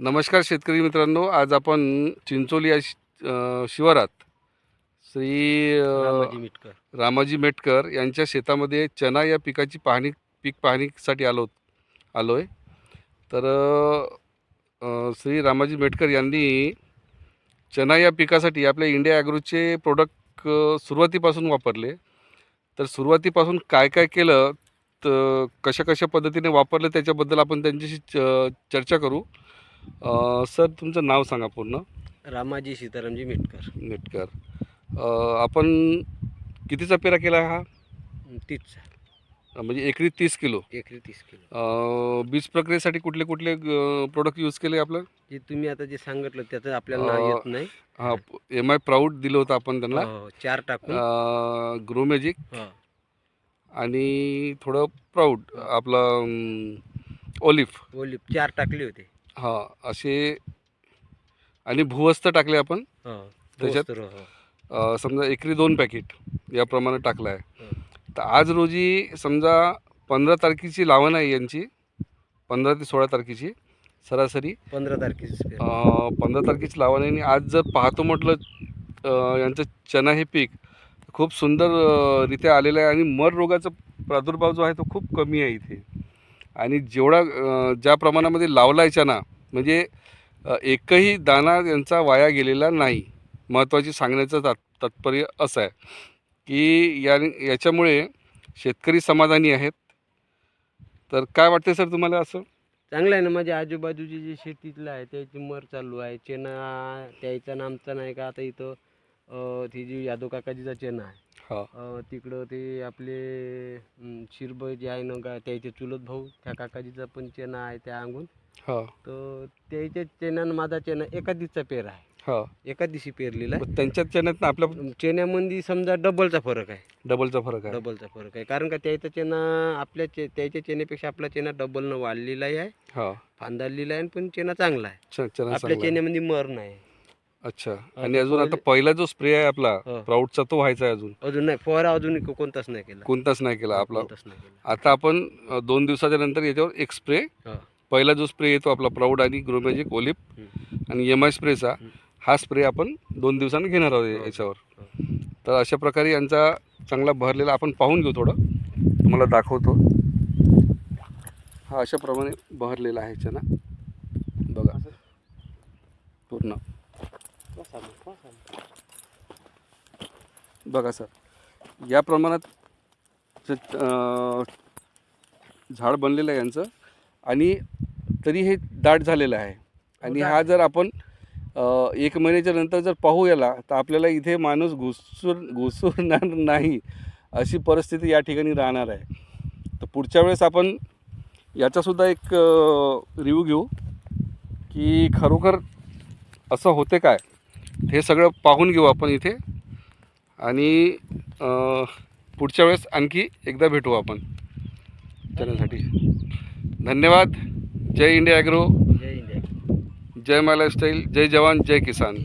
नमस्कार शेतकरी मित्रांनो आज आपण चिंचोली या शिवारात श्री मिटकर. रामाजी मेटकर यांच्या शेतामध्ये चना या पिकाची पाहणी पीक पाहणीसाठी आलो आलो आहे तर श्री रामाजी मेटकर यांनी चना या पिकासाठी आपल्या इंडिया ॲग्रोचे प्रोडक्ट सुरुवातीपासून वापरले. तर सुरुवातीपासून काय काय केलं तर कशा कशा पद्धतीने वापरलं त्याच्याबद्दल आपण त्यांच्याशी च चर्चा करू. अ, सर तुमचं नाव सांगा पूर्ण. रामाजी सीतारामजी मिटकर. नेटकर अ, आपण कितीचा पेरा केला हा? तीच म्हणजे एकरी तीस किलो. एकरी तीस किलो. अ, बीज प्रक्रियेसाठी कुठले कुठले प्रोडक्ट यूज केले आपलं? जे तुम्ही आता जे सांगितलं त्याचं आपल्याला नाव येत नाही. हा एम आय प्राऊड दिलं होतं आपण त्यांना. हो, चार टाकून. ग्रो मॅजिक हो, आणि थोडं प्राऊड आपलं ओलिफ ओली चार टाकले होते. हा असे आणि भुवस्त टाकले आपण. हो, त्याच्यात? अ, समजा एकरी दोन पॅकेट याप्रमाणे टाकलं आहे. हं. तर आज रोजी समजा पंधरा तारखेची लावण आहे यांची पंधरा ते सोळा तारखेची सरासरी. पंधरा तारखेची पंधरा तारखेची लावण आहे आणि आज जर पाहतो म्हटलं अ, यांचं चना हे पीक खूप सुंदर अ, रित्या आलेलं आहे आणि मर रोगाचा प्रादुर्भाव जो आहे तो खूप कमी आहे इथे. आणि जेवढा ज्या प्रमाणामध्ये लावला आहे चना म्हणजे एकही दाना यांचा वाया गेलेला नाही. महत्त्वाची सांगण्याचं तात तात्पर्य असं आहे की या याच्यामुळे शेतकरी समाधानी आहेत. तर काय वाटते सर तुम्हाला असं? चांगलं आहे ना माझ्या आजूबाजूची जे शेतीतलं आहे त्याची मर चालू आहे. चेना त्याचं नामचं नाही का आता इथं ती जी यादव काकाजीचा चेना आहे. हा. तिकडं ते आपले शिरब जे आहे ना का त्याचे चुलत भाऊ त्या काकाजीचा पण चेना आहे त्या अंगून. हा. तर त्याच्या चेन्यानं माझा चेना एका दिवसा पेर आहे. हा. एका दिवशी पेरलेला आहे. मग त्यांच्या चण्यात आपल्या चेन्यामध्ये समजा डबलचा फरक आहे. डबलचा फरक आहे. डबलचा फरक आहे. कारण का त्याचा चेना आपल्या चे त्याच्या चेन्यापेक्षा आपला चेना डबलनं वाढलेलाही आहे. हा. फांदारलेला आहे पण चेना चांगला आहे. च- आपल्या चांगला आहे. चेन्यामध्ये मर नाही. अच्छा आणि अजून आता पहिले- जो स्प्रे आहे आपला हो. प्राऊडचा तो व्हायचा आहे अजून अजून नाही फवारा अजून को- कोणताच नाही केला कोणताच नाही केला आपला कोणताच नाही केला आता आपण अ, दोन दिवसाच्या नंतर याच्यावर एक स्प्रे हो. पहिला जो स्प्रे येतो आपला प्राऊड आणि ग्रोमॅजिक ओलिप. आणि एम आय स्प्रेचा हम्म. हा स्प्रे आपण दोन दिवसांनी घेणार आहोत. याच्यावर. तर अशा प्रकारे यांचा चांगला भरलेला आपण पाहून घेऊ थोडं तुम्हाला दाखवतो हा अशा प्रमाणे बहरलेला आहे चना बघा पूर्ण बघा सर या प्रमाणात जे- झाड बनलेलं आहे यांचं आणि तरी हे दाट झालेलं आहे. आणि हा जर आपण एक महिन्याच्या नंतर जर पाहू याला तर आपल्याला इथे माणूस घुसून घुसणार नाही अशी परिस्थिती या ठिकाणी राहणार आहे. तर पुढच्या वेळेस आपण याचासुद्धा एक रिव्ह्यू घेऊ की खरोखर असं होते काय? हे सगळं पाहून घेऊ आपण इथे. आणि पुढच्या वेळेस आणखी एकदा भेटू आपण त्याच्यासाठी धन्यवाद. जय इंडिया ॲग्रो जय इंडिया. जय माय लाईफस्टाईल जय जवान जय किसान.